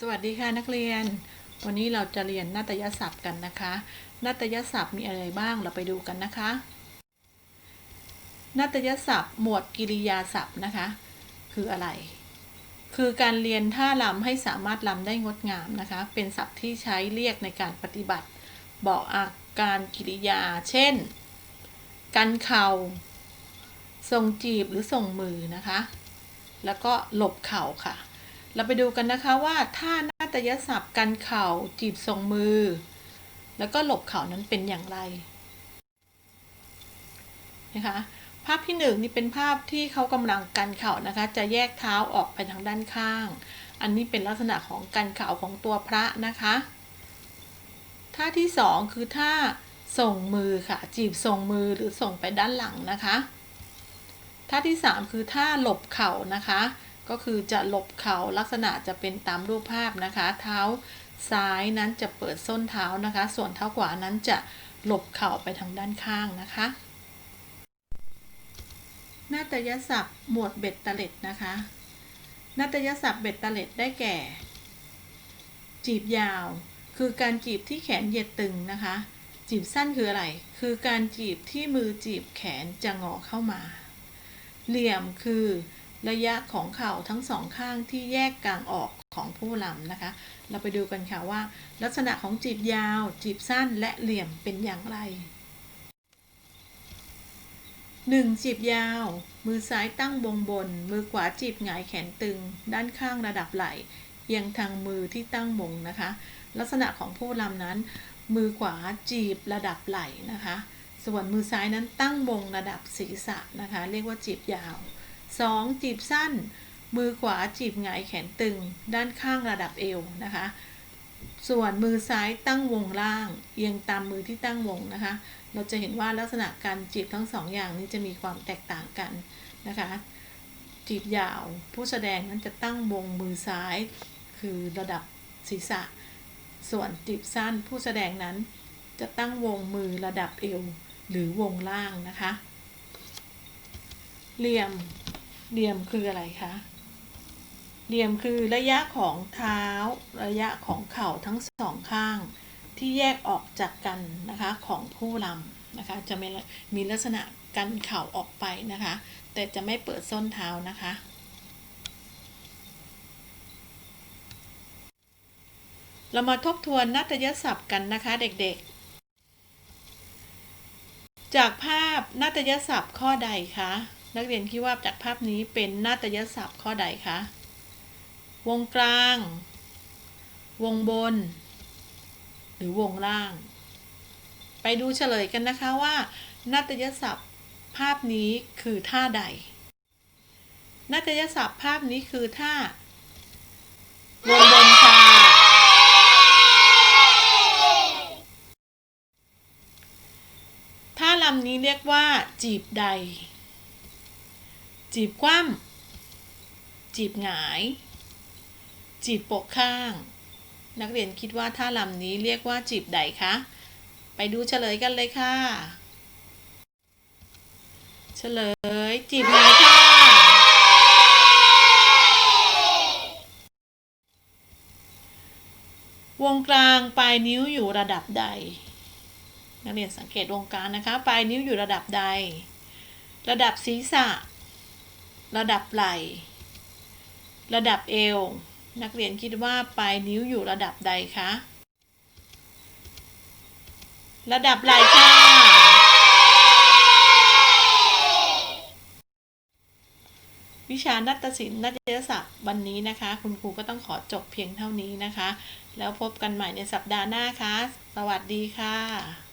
สวัสดีค่ะนักเรียน วันนี้เราจะเรียนนาฏยศัพท์กันนะคะนาฏยศัพท์มีอะไรบ้างเราไปดูกันนะคะนาฏยศัพท์ หมวดกิริยาศัพท์นะคะ คืออะไร คือการเรียนท่ารำให้สามารถรำได้งดงามนะคะ เป็นศัพท์ที่ใช้เรียกในการปฏิบัติ บอกอาการกิริยา เช่น กันเข่าทรงจีบหรือทรงมือนะคะ แล้วก็หลบเข่าค่ะ เราไปดูกันนะคะว่าท่านาฏยศัพท์กันเข่าจีบทรงมือ แล้วก็หลบเข่านั้นเป็นอย่างไรนะคะภาพที่หนึ่งนี่เป็นภาพที่เขากำลังกันเข่านะคะ จะแยกเท้าออกไปทางด้านข้าง อันนี้เป็นลักษณะของกันเข่าของตัวพระนะคะท่าที่สองคือท่าส่งมือค่ะ จีบส่งมือหรือส่งไปด้านหลังนะคะท่าที่สามคือท่าหลบเข่านะคะ ก็คือจะหลบเข่าลักษณะจะเป็นตามรูปภาพนะคะ เท้าซ้ายนั้นจะเปิดส้นเท้านะคะ ส่วนเท้าขวานั้นจะหลบเข่าไปทางด้านข้างนะคะ นาฏยศัพท์หมวดเบ็ดเตล็ดนะคะ นาฏยศัพท์เบ็ดเตล็ดได้แก่ จีบยาว คือการจีบที่แขนเหยียดตึงนะคะ จีบสั้นคืออะไร คือการจีบที่มือจีบแขนจะงอเข้ามา เหลี่ยมคือ ระยะของเข่าทั้งสองข้างที่แยกกลางออกของผู้ลำนะคะ เราไปดูกันค่ะว่า ลักษณะของจีบยาว จีบสั้นและเหลี่ยมเป็นอย่างไร 1. จีบยาว มือซ้ายตั้งบงบน มือขวาจีบหงายแขนตึง ด้านข้างระดับไหล่เอียงทางมือที่ตั้งบงนะคะ ลักษณะของผู้ลำนั้น มือขวาจีบระดับไหล่นะคะ ส่วนมือซ้ายนั้นตั้งบงระดับศีรษะนะคะ เรียกว่าจีบยาว 2. จีบสั้น มือขวาจีบหงายแขนตึง ด้านข้างระดับเอวนะคะ ส่วนมือซ้ายตั้งวงล่าง เอียงตามมือที่ตั้งวงนะคะ เราจะเห็นว่าลักษณะการจีบทั้งสองอย่างนี้จะมีความแตกต่างกันนะคะ จีบยาว ผู้แสดงนั้นจะตั้งวงมือซ้าย คือระดับศีรษะ ส่วนจีบสั้นผู้แสดงนั้นจะตั้งวงมือระดับเอวหรือวงล่างนะคะ เหลี่ยม เหลี่ยมคืออะไรคะ เหลี่ยมคือระยะของเท้า ระยะของเข่าทั้งสองข้าง ที่แยกออกจากกันนะคะของผู้ลำนะคะ จะมีมีลักษณะกันเข่าออกไปนะคะ แต่จะไม่เปิดส้นเท้านะคะเรามาทบทวนนาฏยศัพท์กันนะคะเด็กๆ จากภาพนาฏยศัพท์ข้อใดคะ นักเรียนคิดว่าจากภาพนี้เป็นนาฏยศัพท์ข้อใดคะ วงกลาง วงบน หรือวงล่าง ไปดูเฉลยกันนะคะว่านาฏยศัพท์ภาพนี้คือท่าใด นาฏยศัพท์ภาพนี้คือท่าวงบนค่ะท่าลำนี้เรียกว่าจีบใด จีบคว่ำจีบหงาย จีบปกข้าง นักเรียนคิดว่าท่าลำนี้เรียกว่าจีบใดคะ ไปดูเฉลยกันเลยค่ะ เฉลยจีบหงายค่ะ วงกลางปลายนิ้วอยู่ระดับใด นักเรียนสังเกตวงกลางนะคะ ปลายนิ้วอยู่ระดับใด ระดับศีรษะ ระดับไหล่ระดับเอว นักเรียนคิดว่าปลายนิ้วอยู่ระดับใดคะ ระดับไหล่ค่ะ วิชานัตศิลป์นัตยศัพท์วันนี้นะคะ คุณครูก็ต้องขอจบเพียงเท่านี้นะคะ แล้วพบกันใหม่ในสัปดาห์หน้าค่ะ สวัสดีค่ะ